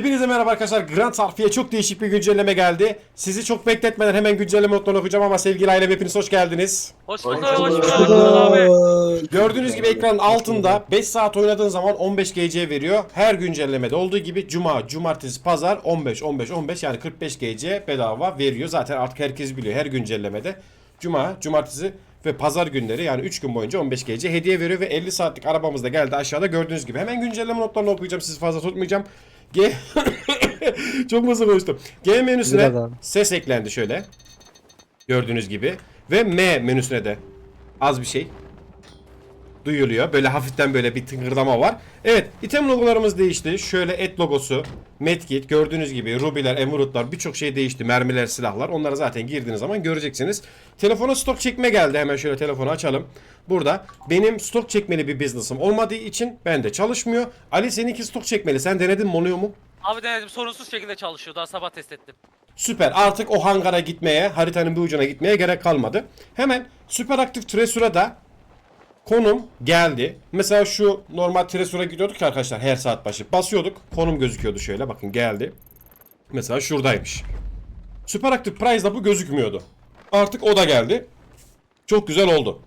Hepinize merhaba arkadaşlar. Grand Harfiye çok değişik bir güncelleme geldi. Sizi çok bekletmeden hemen güncelleme notlarını okuyacağım ama sevgili ailem hepiniz hoş geldiniz. Hoş bulduk, hoş bulduk. bulduk abi. Gördüğünüz gibi ekranın altında 5 saat oynadığın zaman 15 GC veriyor. Her güncellemede olduğu gibi cuma, cumartesi, pazar 15 15 15 yani 45 GC bedava veriyor. Zaten artık herkes biliyor her güncellemede. Cuma, cumartesi ve pazar günleri yani 3 gün boyunca 15 GC hediye veriyor ve 50 saatlik arabamız da geldi aşağıda gördüğünüz gibi. Hemen güncelleme notlarını okuyacağım sizi fazla tutmayacağım. G Çok hızlı konuştum. G menüsüne Biraz abi. ses eklendi şöyle. Gördüğünüz gibi. Ve M menüsüne de az bir şey duyuluyor. Böyle hafiften böyle bir tıngırdama var. Evet item logolarımız değişti. Şöyle et logosu, medkit gördüğünüz gibi rubiler, emeraldlar birçok şey değişti. Mermiler, silahlar onları zaten girdiğiniz zaman göreceksiniz. Telefona stok çekme geldi. Hemen şöyle telefonu açalım. Burada benim stok çekmeli bir business'ım olmadığı için bende çalışmıyor. Ali seninki stok çekmeli. Sen denedin mi oluyor mu? Abi denedim sorunsuz şekilde çalışıyor. Daha sabah test ettim. Süper. Artık o hangara gitmeye, haritanın bir ucuna gitmeye gerek kalmadı. Hemen süper aktif Tresur'a da konum geldi. Mesela şu normal Tresur'a gidiyorduk arkadaşlar her saat başı. Basıyorduk. Konum gözüküyordu şöyle. Bakın geldi. Mesela şuradaymış. Süper aktif Prize'da bu gözükmüyordu. Artık o da geldi. Çok güzel oldu.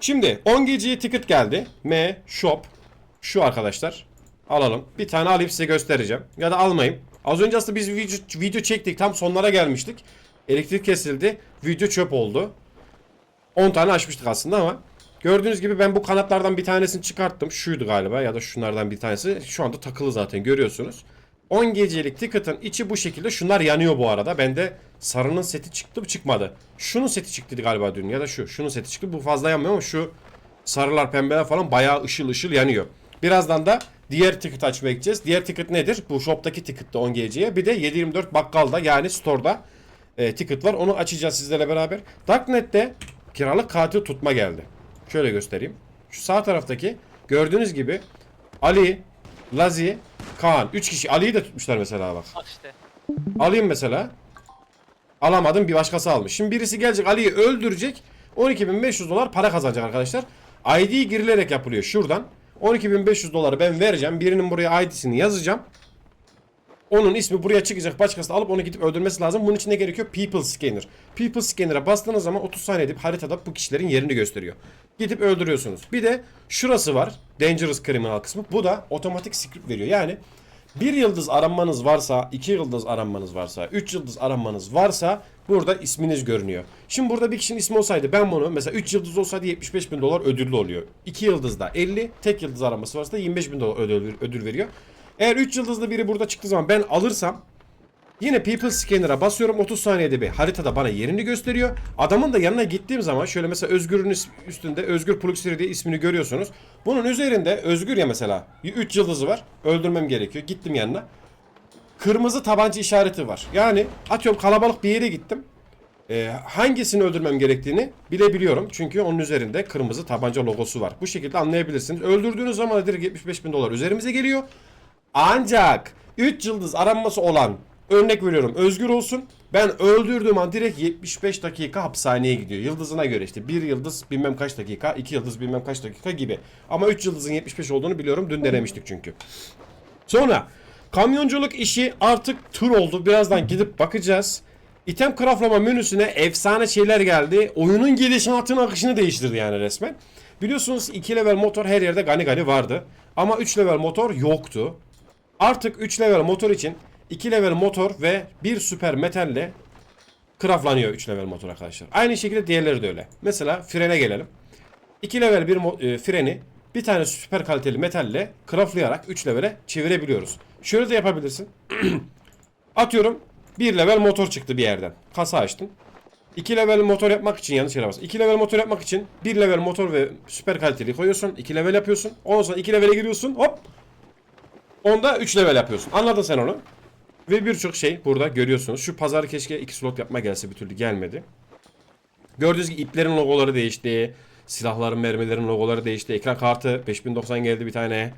Şimdi 10 geceye ticket geldi. M Shop. Şu arkadaşlar. Alalım. Bir tane alayım size göstereceğim. Ya da almayayım. Az önce aslında biz video, video çektik. Tam sonlara gelmiştik. Elektrik kesildi. Video çöp oldu. 10 tane açmıştık aslında ama gördüğünüz gibi ben bu kanatlardan bir tanesini çıkarttım. Şuydu galiba ya da şunlardan bir tanesi. Şu anda takılı zaten görüyorsunuz. 10 gecelik ticket'ın içi bu şekilde. Şunlar yanıyor bu arada. Bende sarının seti çıktı mı çıkmadı. Şunun seti çıktı galiba dün ya da şu. Şunun seti çıktı. Bu fazla yanmıyor ama şu sarılar pembeler falan bayağı ışıl ışıl yanıyor. Birazdan da diğer ticket açmaya gideceğiz. Diğer ticket nedir? Bu shop'taki ticket'ta 10 geceye. Bir de 724 bakkalda yani store'da e, ticket var. Onu açacağız sizlerle beraber. Darknet'te kiralık katil tutma geldi. Şöyle göstereyim. Şu sağ taraftaki gördüğünüz gibi Ali, Lazi, Kaan. 3 kişi. Ali'yi de tutmuşlar mesela bak. Bak işte. Alayım mesela. Alamadım bir başkası almış. Şimdi birisi gelecek Ali'yi öldürecek. 12.500 dolar para kazanacak arkadaşlar. ID girilerek yapılıyor şuradan. 12.500 doları ben vereceğim. Birinin buraya ID'sini yazacağım. Onun ismi buraya çıkacak. Başkası alıp onu gidip öldürmesi lazım. Bunun için ne gerekiyor? People Scanner. People Scanner'a bastığınız zaman 30 saniye edip haritada bu kişilerin yerini gösteriyor. Gidip öldürüyorsunuz. Bir de şurası var. Dangerous Criminal kısmı. Bu da otomatik script veriyor. Yani bir yıldız aranmanız varsa, iki yıldız aranmanız varsa, üç yıldız aranmanız varsa burada isminiz görünüyor. Şimdi burada bir kişinin ismi olsaydı ben bunu mesela 3 yıldız olsaydı 75 bin dolar ödüllü oluyor. 2 yıldızda 50, tek yıldız araması varsa da 25 bin dolar ödül, ödül veriyor. Eğer 3 yıldızlı biri burada çıktığı zaman ben alırsam Yine People Scanner'a basıyorum 30 saniyede bir haritada bana yerini gösteriyor. Adamın da yanına gittiğim zaman şöyle mesela Özgür'ün üstünde Özgür Puluksiri diye ismini görüyorsunuz. Bunun üzerinde Özgür ya mesela 3 yıldızı var. Öldürmem gerekiyor. Gittim yanına. Kırmızı tabanca işareti var. Yani atıyorum kalabalık bir yere gittim. Ee, hangisini öldürmem gerektiğini bilebiliyorum. Çünkü onun üzerinde kırmızı tabanca logosu var. Bu şekilde anlayabilirsiniz. Öldürdüğünüz zaman direkt 75 bin dolar üzerimize geliyor. Ancak 3 yıldız aranması olan örnek veriyorum özgür olsun. Ben öldürdüğüm an direkt 75 dakika hapishaneye gidiyor. Yıldızına göre işte 1 yıldız bilmem kaç dakika, 2 yıldız bilmem kaç dakika gibi. Ama 3 yıldızın 75 olduğunu biliyorum. Dün denemiştik çünkü. Sonra kamyonculuk işi artık tur oldu. Birazdan gidip bakacağız. İtem craftlama menüsüne efsane şeyler geldi. Oyunun gidişatının akışını değiştirdi yani resmen. Biliyorsunuz 2 level motor her yerde gani gani vardı. Ama 3 level motor yoktu. Artık 3 level motor için 2 level motor ve bir süper metalle craftlanıyor 3 level motor arkadaşlar. Aynı şekilde diğerleri de öyle. Mesela frene gelelim. 2 level bir e, freni bir tane süper kaliteli metalle craftlayarak 3 levele çevirebiliyoruz. Şöyle de yapabilirsin. Atıyorum 1 level motor çıktı bir yerden. Kasa açtın. 2 level motor yapmak için yanlış yere bas. 2 level motor yapmak için 1 level motor ve süper kaliteli koyuyorsun. 2 level yapıyorsun. Ondan sonra 2 levele giriyorsun. Hop. Onda 3 level yapıyorsun. Anladın sen onu. Ve birçok şey burada görüyorsunuz. Şu pazar keşke 2 slot yapma gelse bir türlü gelmedi. Gördüğünüz gibi iplerin logoları değişti. Silahların, mermilerin logoları değişti. Ekran kartı 5090 geldi bir tane.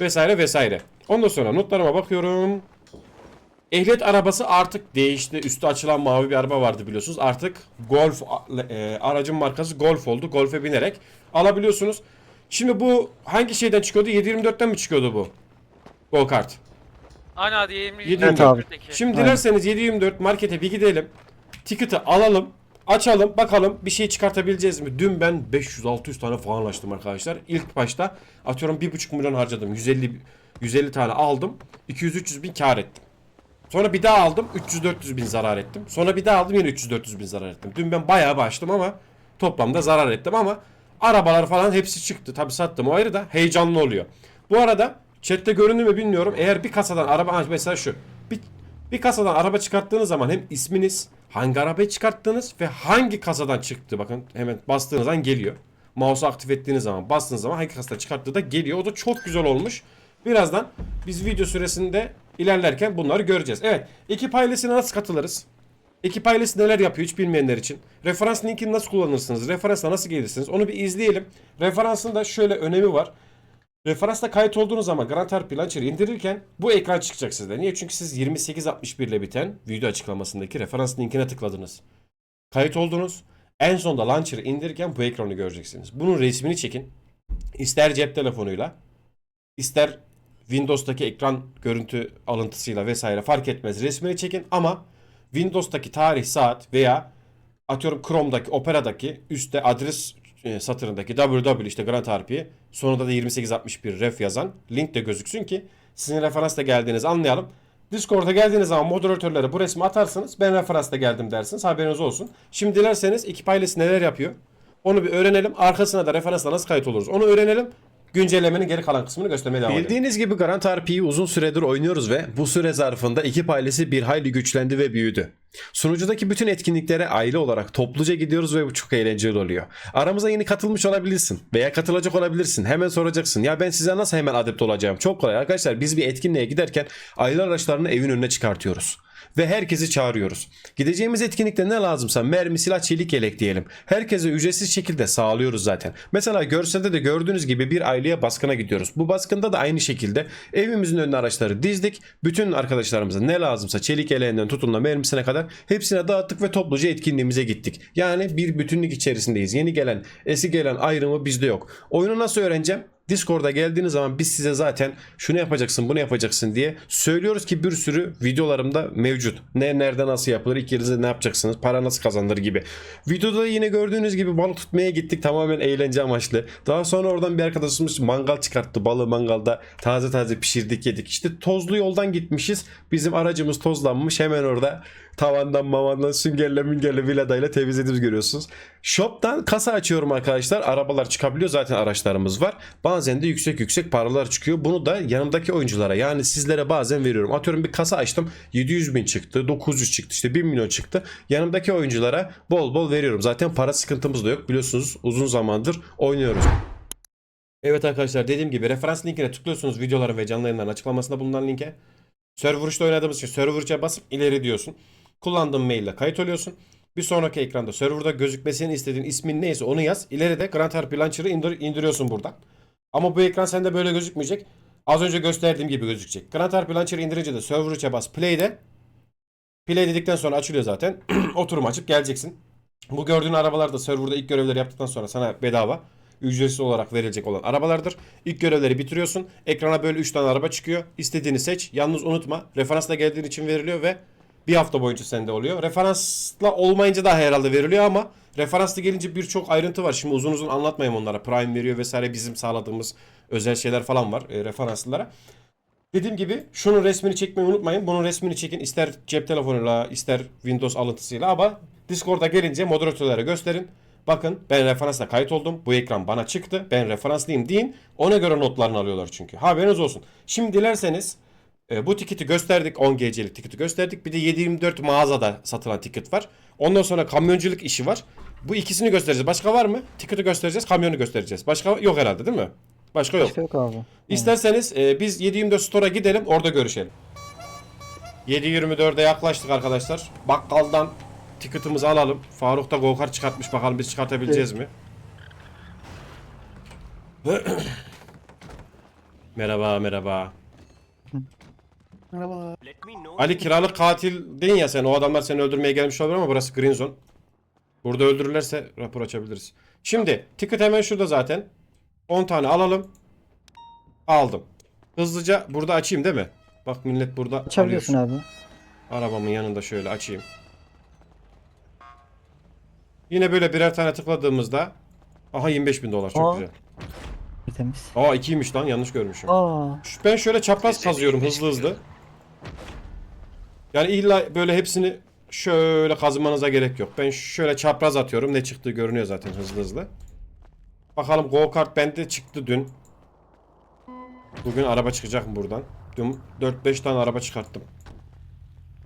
Vesaire vesaire. Ondan sonra notlarıma bakıyorum. Ehliyet arabası artık değişti. Üstü açılan mavi bir araba vardı biliyorsunuz. Artık Golf e, aracın markası Golf oldu. Golf'e binerek alabiliyorsunuz. Şimdi bu hangi şeyden çıkıyordu? 724'ten mi çıkıyordu bu? Go kart. Ana diyeyim. Evet abi. Şimdi dilerseniz 724 markete bir gidelim. Ticket'ı alalım. Açalım bakalım bir şey çıkartabileceğiz mi? Dün ben 500-600 tane falan açtım arkadaşlar. İlk başta atıyorum 1,5 milyon harcadım. 150 150 tane aldım. 200-300 bin kar ettim. Sonra bir daha aldım 300-400 bin zarar ettim. Sonra bir daha aldım yine 300-400 bin zarar ettim. Dün ben bayağı başladım ama toplamda zarar ettim ama arabalar falan hepsi çıktı. Tabi sattım o ayrı da heyecanlı oluyor. Bu arada chatte göründü mü bilmiyorum. Eğer bir kasadan araba ha, mesela şu. Bir, bir kasadan araba çıkarttığınız zaman hem isminiz, hangi arabayı çıkarttığınız ve hangi kasadan çıktı bakın hemen bastığınız zaman geliyor. Mouse'u aktif ettiğiniz zaman bastığınız zaman hangi kasadan çıkarttığı da geliyor. O da çok güzel olmuş. Birazdan biz video süresinde ilerlerken bunları göreceğiz. Evet ekip ailesine nasıl katılırız? Ekip ailesi neler yapıyor hiç bilmeyenler için. Referans linkini nasıl kullanırsınız? Referansla nasıl gelirsiniz? Onu bir izleyelim. Referansın da şöyle önemi var. Referansta kayıt olduğunuz zaman Grand Harp Launcher'ı indirirken bu ekran çıkacak sizde. Niye? Çünkü siz 2861 ile biten video açıklamasındaki referans linkine tıkladınız. Kayıt oldunuz. En sonda Launcher'ı indirirken bu ekranı göreceksiniz. Bunun resmini çekin. İster cep telefonuyla, ister Windows'taki ekran görüntü alıntısıyla vesaire fark etmez. Resmini çekin ama Windows'taki tarih, saat veya atıyorum Chrome'daki, Opera'daki üstte adres satırındaki www işte Grand RP sonunda da 2861 ref yazan link de gözüksün ki sizin referansla geldiğinizi anlayalım. Discord'a geldiğiniz zaman moderatörlere bu resmi atarsınız. Ben referansla geldim dersiniz. Haberiniz olsun. Şimdi dilerseniz ekip ailesi neler yapıyor? Onu bir öğrenelim. Arkasına da referansla nasıl kayıt oluruz? Onu öğrenelim. Güncellemenin geri kalan kısmını göstermeye devam. Bildiğiniz gibi Grand RP'yi uzun süredir oynuyoruz ve bu süre zarfında ekip ailesi bir hayli güçlendi ve büyüdü. Sunucudaki bütün etkinliklere aile olarak topluca gidiyoruz ve bu çok eğlenceli oluyor. Aramıza yeni katılmış olabilirsin veya katılacak olabilirsin. Hemen soracaksın. Ya ben size nasıl hemen adept olacağım? Çok kolay arkadaşlar. Biz bir etkinliğe giderken aile araçlarını evin önüne çıkartıyoruz ve herkesi çağırıyoruz. Gideceğimiz etkinlikte ne lazımsa mermi, silah, çelik yelek diyelim. Herkese ücretsiz şekilde sağlıyoruz zaten. Mesela görselde de gördüğünüz gibi bir aileye baskına gidiyoruz. Bu baskında da aynı şekilde evimizin önüne araçları dizdik. Bütün arkadaşlarımıza ne lazımsa çelik yeleğinden tutun da mermisine kadar hepsine dağıttık ve topluca etkinliğimize gittik. Yani bir bütünlük içerisindeyiz. Yeni gelen, eski gelen ayrımı bizde yok. Oyunu nasıl öğreneceğim? Discord'a geldiğiniz zaman biz size zaten şunu yapacaksın bunu yapacaksın diye söylüyoruz ki bir sürü videolarımda mevcut. Ne nerede nasıl yapılır ilk yerinizde ne yapacaksınız para nasıl kazanılır gibi. Videoda yine gördüğünüz gibi balık tutmaya gittik tamamen eğlence amaçlı. Daha sonra oradan bir arkadaşımız mangal çıkarttı balığı mangalda taze taze pişirdik yedik. İşte tozlu yoldan gitmişiz bizim aracımız tozlanmış hemen orada tavandan mavandan süngerle müngerle villadayla temizlediğimiz görüyorsunuz. Shop'tan kasa açıyorum arkadaşlar. Arabalar çıkabiliyor zaten araçlarımız var. Bazen de yüksek yüksek paralar çıkıyor. Bunu da yanımdaki oyunculara yani sizlere bazen veriyorum. Atıyorum bir kasa açtım 700 bin çıktı 900 çıktı işte 1 milyon çıktı. Yanımdaki oyunculara bol bol veriyorum. Zaten para sıkıntımız da yok biliyorsunuz uzun zamandır oynuyoruz. Evet arkadaşlar dediğim gibi referans linkine tıklıyorsunuz videoların ve canlı yayınların açıklamasında bulunan linke. Server 3'te oynadığımız için Server 3'e basıp ileri diyorsun. Kullandığın maille kayıt oluyorsun. Bir sonraki ekranda serverda gözükmesini istediğin ismin neyse onu yaz. İleride Grand Harp Launcher'ı indir, indiriyorsun buradan. Ama bu ekran sende böyle gözükmeyecek. Az önce gösterdiğim gibi gözükecek. Grand Harp Launcher'ı indirince de Server 3'e bas play'de. Play dedikten sonra açılıyor zaten. Oturum açıp geleceksin. Bu gördüğün arabalar da serverda ilk görevleri yaptıktan sonra sana bedava ücretsiz olarak verilecek olan arabalardır. İlk görevleri bitiriyorsun. Ekrana böyle 3 tane araba çıkıyor. İstediğini seç. Yalnız unutma. Referansla geldiğin için veriliyor ve bir hafta boyunca sende oluyor. Referansla olmayınca da herhalde veriliyor ama referansla gelince birçok ayrıntı var. Şimdi uzun uzun anlatmayayım onlara. Prime veriyor vesaire bizim sağladığımız özel şeyler falan var e, referanslılara. Dediğim gibi şunun resmini çekmeyi unutmayın. Bunun resmini çekin. ister cep telefonuyla ister Windows alıntısıyla ama Discord'a gelince moderatörlere gösterin. Bakın ben referansla kayıt oldum. Bu ekran bana çıktı. Ben referanslıyım deyin. Ona göre notlarını alıyorlar çünkü. Haberiniz olsun. Şimdi dilerseniz e, bu tiketi gösterdik. 10 gecelik tiketi gösterdik. Bir de 724 mağazada satılan tiket var. Ondan sonra kamyonculuk işi var. Bu ikisini göstereceğiz. Başka var mı? Tiketi göstereceğiz. Kamyonu göstereceğiz. Başka yok herhalde değil mi? Başka yok. Başka yok abi. İsterseniz e, biz 724 Store'a gidelim orada görüşelim. 724'e yaklaştık arkadaşlar. Bakkaldan tiketimizi alalım. Faruk da go-kart çıkartmış bakalım biz çıkartabileceğiz mi? merhaba merhaba. Merhaba. Ali kiralık katil değil ya sen. O adamlar seni öldürmeye gelmiş olabilir ama burası green zone. Burada öldürürlerse rapor açabiliriz. Şimdi ticket hemen şurada zaten. 10 tane alalım. Aldım. Hızlıca burada açayım değil mi? Bak millet burada. Açabiliyorsun abi. Arabamın yanında şöyle açayım. Yine böyle birer tane tıkladığımızda Aha 25 bin dolar çok Aa. güzel. Temiz. Aa ikiymiş lan yanlış görmüşüm. Aa. Şu- Ben şöyle çapraz kazıyorum 25 hızlı hızlı. Yani illa böyle hepsini şöyle kazımanıza gerek yok. Ben şöyle çapraz atıyorum. Ne çıktığı görünüyor zaten hızlı hızlı. Bakalım go kart bende çıktı dün. Bugün araba çıkacak mı buradan? Dün 4-5 tane araba çıkarttım.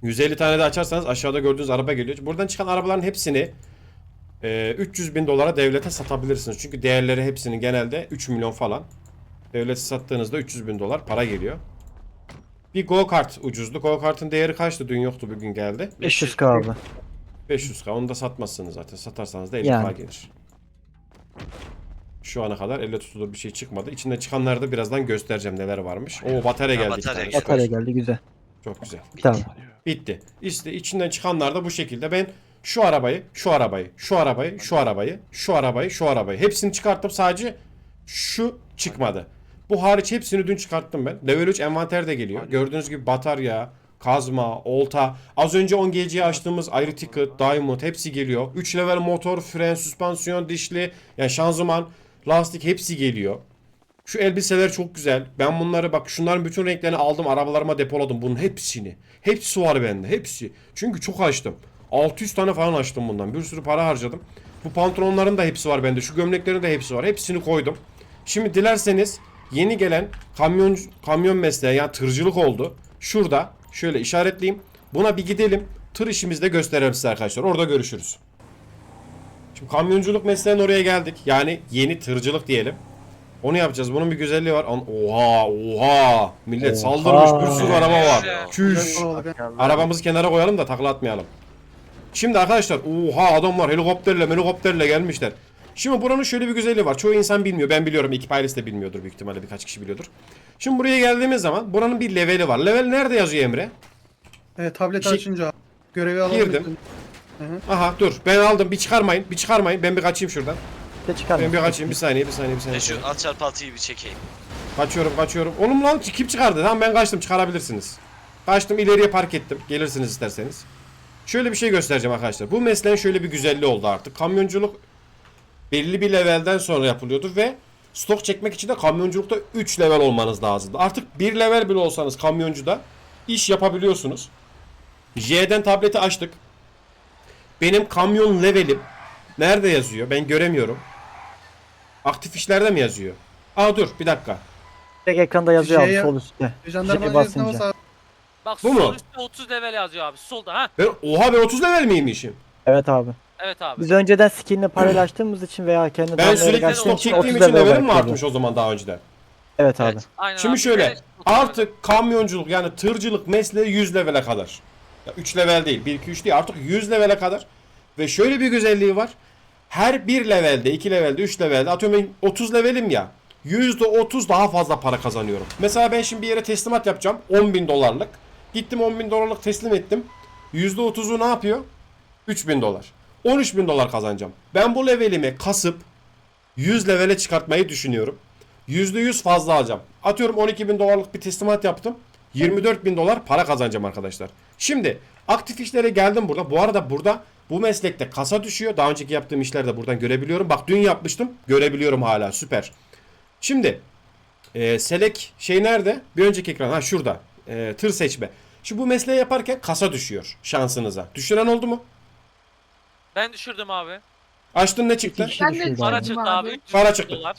150 tane de açarsanız aşağıda gördüğünüz araba geliyor. Buradan çıkan arabaların hepsini e, 300 bin dolara devlete satabilirsiniz. Çünkü değerleri hepsinin genelde 3 milyon falan. Devlete sattığınızda 300 bin dolar para geliyor. Bir go kart ucuzdu. Go kartın değeri kaçtı? Dün yoktu bugün geldi. 500 kaldı. 500k. Onu da satmazsınız zaten. Satarsanız da 50k Yani. gelir. Şu ana kadar elle tutulur bir şey çıkmadı. İçinde çıkanları da birazdan göstereceğim neler varmış. Oo batarya Ha, geldi. iki batarya tane. geldi. Batarya geldi güzel. Çok güzel. Tamam. Bitti. İşte içinden çıkanlar da bu şekilde. Ben şu arabayı, şu arabayı, şu arabayı, şu arabayı, şu arabayı, şu arabayı hepsini çıkarttım. Sadece şu çıkmadı. Bu hariç hepsini dün çıkarttım ben. Level 3 envanter de geliyor. Gördüğünüz gibi batarya, kazma, olta. Az önce 10 GC'ye açtığımız ayrı ticket, diamond hepsi geliyor. 3 level motor, fren, süspansiyon, dişli, yani şanzıman, lastik hepsi geliyor. Şu elbiseler çok güzel. Ben bunları bak şunların bütün renklerini aldım arabalarıma depoladım bunun hepsini. Hepsi var bende hepsi. Çünkü çok açtım. 600 tane falan açtım bundan. Bir sürü para harcadım. Bu pantolonların da hepsi var bende. Şu gömleklerin de hepsi var. Hepsini koydum. Şimdi dilerseniz yeni gelen kamyon kamyon mesleği yani tırcılık oldu. Şurada şöyle işaretleyeyim. Buna bir gidelim. Tır işimizi de gösterelim size arkadaşlar. Orada görüşürüz. Şimdi kamyonculuk mesleğine oraya geldik. Yani yeni tırcılık diyelim. Onu yapacağız. Bunun bir güzelliği var. Oha oha. Millet Oha. saldırmış bir sürü araba var. Çüş. Arabamızı kenara koyalım da takla atmayalım. Şimdi arkadaşlar oha adamlar helikopterle helikopterle gelmişler. Şimdi buranın şöyle bir güzelliği var. Çoğu insan bilmiyor. Ben biliyorum. Ekip ailesi de bilmiyordur büyük ihtimalle. Birkaç kişi biliyordur. Şimdi buraya geldiğimiz zaman buranın bir leveli var. Level nerede yazıyor Emre? Evet tablet şey- açınca görevi alabilirsin. Girdim. Aha dur. Ben aldım. Bir çıkarmayın. Bir çıkarmayın. Ben bir kaçayım şuradan. Bir de Ben bir kaçayım. Bir saniye. Bir saniye. Bir saniye. Şu at çarpaltıyı bir çekeyim. Kaçıyorum kaçıyorum. Oğlum lan kim çıkardı? Tamam ben kaçtım çıkarabilirsiniz. Kaçtım ileriye park ettim. Gelirsiniz isterseniz. Şöyle bir şey göstereceğim arkadaşlar. Bu mesleğin şöyle bir güzelliği oldu artık. Kamyonculuk belli bir levelden sonra yapılıyordu ve stok çekmek için de kamyonculukta 3 level olmanız lazımdı. Artık 1 level bile olsanız kamyoncuda iş yapabiliyorsunuz. J'den tableti açtık. Benim kamyon levelim nerede yazıyor? Ben göremiyorum. Aktif işlerde mi yazıyor? Aa dur bir dakika. Direkt ekranda yazıyor abi Şeye- sol üstte. Jandarma basınca. basınca. Bak Bu sol mu? üstte 30 level yazıyor abi. Solda ha. Ben, oha ben 30 level miymişim? Evet abi. Evet abi. Biz önceden skinle paylaştığımız için veya kendi Ben sürekli stok için çektiğim 30 için level levelim mi artmış o zaman daha önceden? Evet abi. Evet. Aynen Şimdi abi. şöyle Evet, 30 level. artık kamyonculuk yani tırcılık mesleği 100 levele kadar. Ya 3 level değil 1 2 3 değil artık 100 levele kadar. Ve şöyle bir güzelliği var. Her bir levelde 2 levelde 3 levelde atıyorum ben 30 levelim ya. %30 daha fazla para kazanıyorum. Mesela ben şimdi bir yere teslimat yapacağım 10 bin dolarlık. Gittim 10 bin dolarlık teslim ettim. %30'u ne yapıyor? 3 bin dolar. 13 bin dolar kazanacağım. Ben bu levelimi kasıp 100 levele çıkartmayı düşünüyorum. %100 fazla alacağım. Atıyorum 12 bin dolarlık bir teslimat yaptım. 24 bin dolar para kazanacağım arkadaşlar. Şimdi aktif işlere geldim burada. Bu arada burada bu meslekte kasa düşüyor. Daha önceki yaptığım işlerde buradan görebiliyorum. Bak dün yapmıştım. Görebiliyorum hala. Süper. Şimdi e, selek şey nerede? Bir önceki ekran. Ha şurada. E, tır seçme. Şimdi bu mesleği yaparken kasa düşüyor şansınıza. Düşüren oldu mu? Ben düşürdüm abi. Açtın ne çıktı? İki Ben de düşürdü Para abi. çıktı abi. abi. 300 Para çıktı. dolar.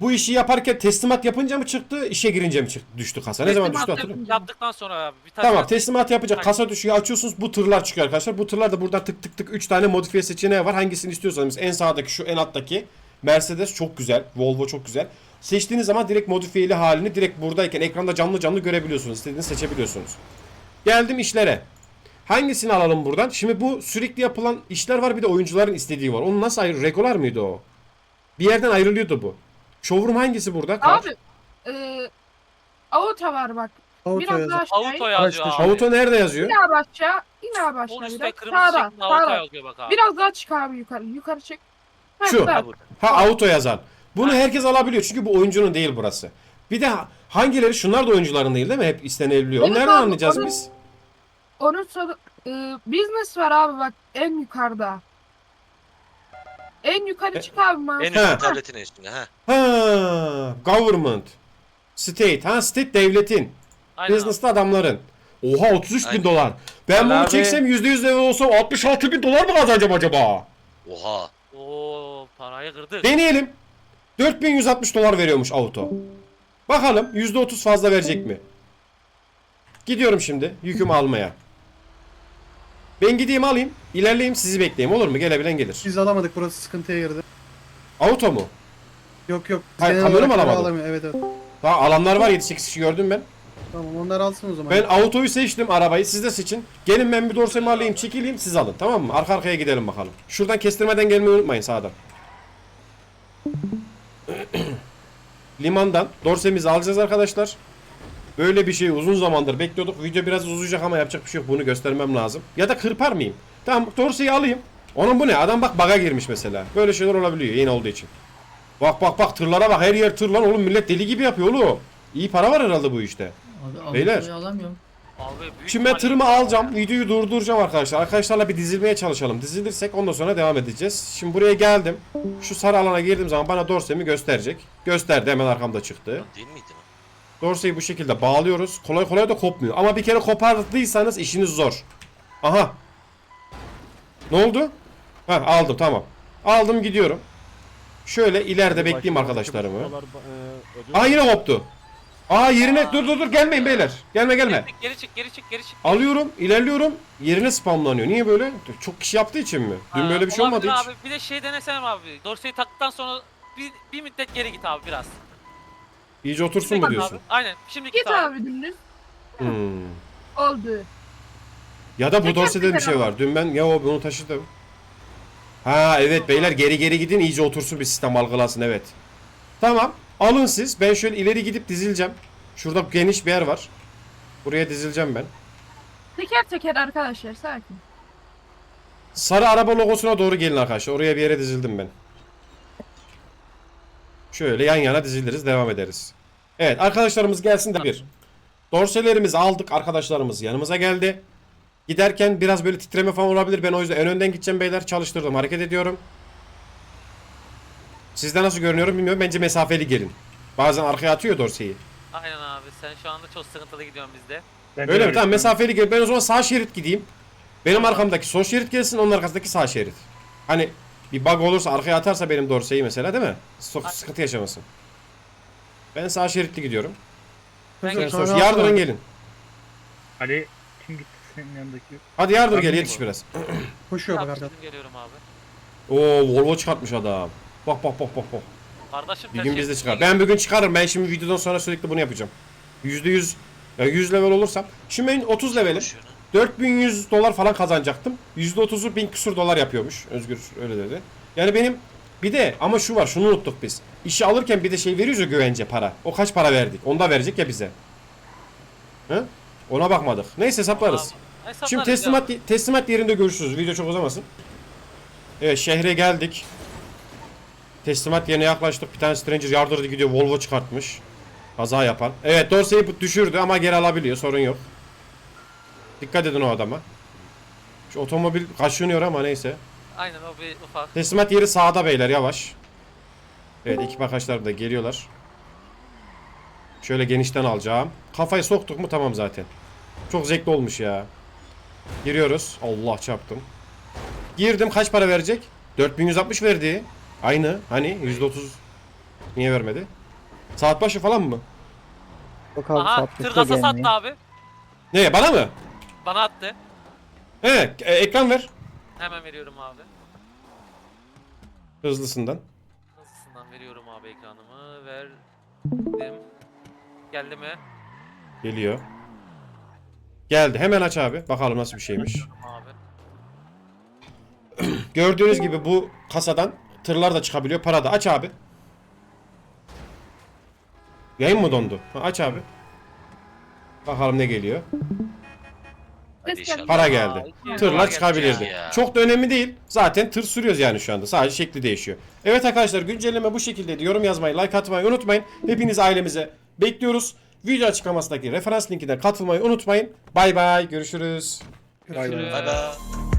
Bu işi yaparken teslimat yapınca mı çıktı, işe girince mi çıktı, düştü kasa? Ne zaman düştü Teslimat hatırlıyorum. Yaptıktan sonra abi. Bir tane Tamam teslimat yapacak Aynen. kasa düşüyor açıyorsunuz bu tırlar çıkıyor arkadaşlar. Bu tırlar da buradan tık tık tık 3 tane modifiye seçeneği var. Hangisini istiyorsanız en sağdaki şu en alttaki Mercedes çok güzel. Volvo çok güzel. Seçtiğiniz zaman direkt modifiyeli halini direkt buradayken ekranda canlı canlı görebiliyorsunuz. İstediğinizi seçebiliyorsunuz. Geldim işlere. Hangisini alalım buradan? Şimdi bu sürekli yapılan işler var bir de oyuncuların istediği var. Onu nasıl ayrı? Regular mıydı o? Bir yerden ayrılıyordu bu. Showroom hangisi burada? Kar. Abi e, auto var bak. Auto Biraz yazar. daha. Auto in. yazıyor abi. Auto nerede yazıyor? Yine abi aşağı. Yine abi aşağı üstte biraz. kırmızı Sağda. şeklinde auto yazıyor bak abi. Biraz daha çık abi yukarı. Yukarı çık. Ha, Şu. sağ. Ha auto yazan. Bunu herkes alabiliyor çünkü bu oyuncunun değil burası. Bir de hangileri şunlar da oyuncuların değil değil mi? Hep istenebiliyor. Evet Nereden abi, anlayacağız onu- biz? Onun sonu e, business var abi bak en yukarıda. En yukarı E- çık abi mağaza. En He. üstte tabletin üstünde ha. Ha, government. State. Ha state devletin. Aynen. Business'ta adamların. Oha 33 bin Aynen. dolar. Ben Ali bunu abi. çeksem %100 level olsam 66 bin dolar mı kazanacağım acaba? Oha. Oo parayı kırdık. Deneyelim. 4160 dolar veriyormuş auto. Bakalım %30 fazla verecek mi? Gidiyorum şimdi yükümü almaya. Ben gideyim alayım. ilerleyeyim sizi bekleyeyim olur mu? Gelebilen gelir. Biz alamadık burası sıkıntıya girdi. Auto mu? Yok yok. Hayır, genel kamyonu mu olarak alamıyor. Evet evet. Daha alanlar var 7-8 kişi gördüm ben. Tamam onlar alsın o zaman. Ben autoyu seçtim arabayı siz de seçin. Gelin ben bir dorsemi alayım çekileyim siz alın tamam mı? Arka arkaya gidelim bakalım. Şuradan kestirmeden gelmeyi unutmayın sağdan. Limandan dorsemizi alacağız arkadaşlar. Böyle bir şeyi uzun zamandır bekliyorduk. Video biraz uzayacak ama yapacak bir şey yok. Bunu göstermem lazım. Ya da kırpar mıyım? Tamam dorseyi alayım. Onun bu ne? Adam bak baga girmiş mesela. Böyle şeyler olabiliyor yeni olduğu için. Bak bak bak tırlara bak her yer tır lan oğlum millet deli gibi yapıyor oğlum. İyi para var herhalde bu işte. Abi, Beyler. Alamıyorum. Abi Şimdi ben tırımı alacağım. Videoyu durduracağım arkadaşlar. Arkadaşlarla bir dizilmeye çalışalım. Dizilirsek ondan sonra devam edeceğiz. Şimdi buraya geldim. Şu sarı alana girdiğim zaman bana dorsemi gösterecek. Gösterdi hemen arkamda çıktı. Değil miydi? Dorseyi bu şekilde bağlıyoruz. Kolay kolay da kopmuyor. Ama bir kere kopardıysanız işiniz zor. Aha. Ne oldu? Ha aldım tamam. Aldım gidiyorum. Şöyle ileride bekleyeyim arkadaşlarımı. Aa yine koptu. Aa yerine dur dur dur gelmeyin beyler. Gelme gelme. Geri çık geri çık geri çık. Alıyorum, ilerliyorum. Yerine spamlanıyor. Niye böyle? Çok kişi yaptığı için mi? Dün böyle bir şey olmadı hiç. Abi. Bir de şey denesene abi. Dorseyi taktıktan sonra bir, bir müddet geri git abi biraz. İyice otursun mu diyorsun? Abi. Aynen. Şimdi git, abi. dümdüz. Hmm. Oldu. Ya da bu dorsede bir şey var. Dün ben ya o bunu taşıdım. Ha evet beyler geri geri gidin iyice otursun bir sistem algılasın evet. Tamam. Alın siz. Ben şöyle ileri gidip dizileceğim. Şurada geniş bir yer var. Buraya dizileceğim ben. Teker teker arkadaşlar sakin. Sarı araba logosuna doğru gelin arkadaşlar. Oraya bir yere dizildim ben. Şöyle yan yana diziliriz devam ederiz. Evet arkadaşlarımız gelsin de bir. Dorselerimizi aldık arkadaşlarımız yanımıza geldi. Giderken biraz böyle titreme falan olabilir. Ben o yüzden en önden gideceğim beyler. Çalıştırdım hareket ediyorum. Sizde nasıl görünüyorum bilmiyorum. Bence mesafeli gelin. Bazen arkaya atıyor dorseyi. Aynen abi. Sen şu anda çok sıkıntılı gidiyorsun bizde. Öyle mi? Tamam mesafeli gel. Ben o zaman sağ şerit gideyim. Benim arkamdaki sol şerit gelsin, onun arkasındaki sağ şerit. Hani bir bug olursa arkaya atarsa benim dorseyi mesela değil mi? Sok sıkıntı yaşamasın. Ben sağ şeritli gidiyorum. Ben Sen yardırın gelin. Ali kim gitti senin yanındaki? Hadi yardır gel yetiş biraz. Koşuyor bak şimdi geliyorum abi. Oo Volvo çıkartmış adam. Bak bak bak bak bak. Kardeşim Bir gün biz de çıkar. Ben bugün çıkarırım. Ben şimdi videodan sonra sürekli bunu yapacağım. %100 ya 100 level olursam. Şimdi ben 30 levelim. Koşuyor lan. 4100 dolar falan kazanacaktım. %30'u 1000 küsur dolar yapıyormuş. Özgür öyle dedi. Yani benim bir de ama şu var şunu unuttuk biz. İşi alırken bir de şey veriyoruz ya güvence para. O kaç para verdik? Onu da verecek ya bize. Hı? Ona bakmadık. Neyse hesaplarız. Hesaplarız Şimdi ya. teslimat teslimat yerinde görüşürüz. Video çok uzamasın. Evet şehre geldik. Teslimat yerine yaklaştık. Bir tane Stranger yardırdı gidiyor. Volvo çıkartmış. Kaza yapan. Evet Dorsey'i düşürdü ama geri alabiliyor. Sorun yok. Dikkat edin o adama. Şu otomobil kaşınıyor ama neyse. Aynen o bir ufak. Teslimat yeri sağda beyler yavaş. Evet ekip arkadaşlar da geliyorlar. Şöyle genişten alacağım. Kafayı soktuk mu tamam zaten. Çok zevkli olmuş ya. Giriyoruz. Allah çarptım. Girdim kaç para verecek? 4160 verdi. Aynı hani %30 niye vermedi? Saat başı falan mı? Yok abi Aha tır gelmiyor. sattı abi. Ne bana mı? Bana attı. He e- ekran ver. Hemen veriyorum abi. Hızlısından. Hızlısından veriyorum abi ekranımı. Verdim. Geldi mi? Geliyor. Geldi. Hemen aç abi. Bakalım nasıl bir şeymiş. Abi. Gördüğünüz gibi bu kasadan tırlar da çıkabiliyor. Para da. Aç abi. Yayın mı dondu? Ha, aç abi. Bakalım ne geliyor. Hadi inşallah. Para geldi. Tırlar geldi çıkabilirdi. ya. Çok da önemli değil. Zaten tır sürüyoruz yani şu anda. Sadece şekli değişiyor. Evet arkadaşlar güncelleme bu şekildeydi. Yorum yazmayı, like atmayı unutmayın. Hepiniz ailemize bekliyoruz. Video açıklamasındaki referans linkinden katılmayı unutmayın. Bay bay görüşürüz. Görüşürüz. Bay bay. Bay bay.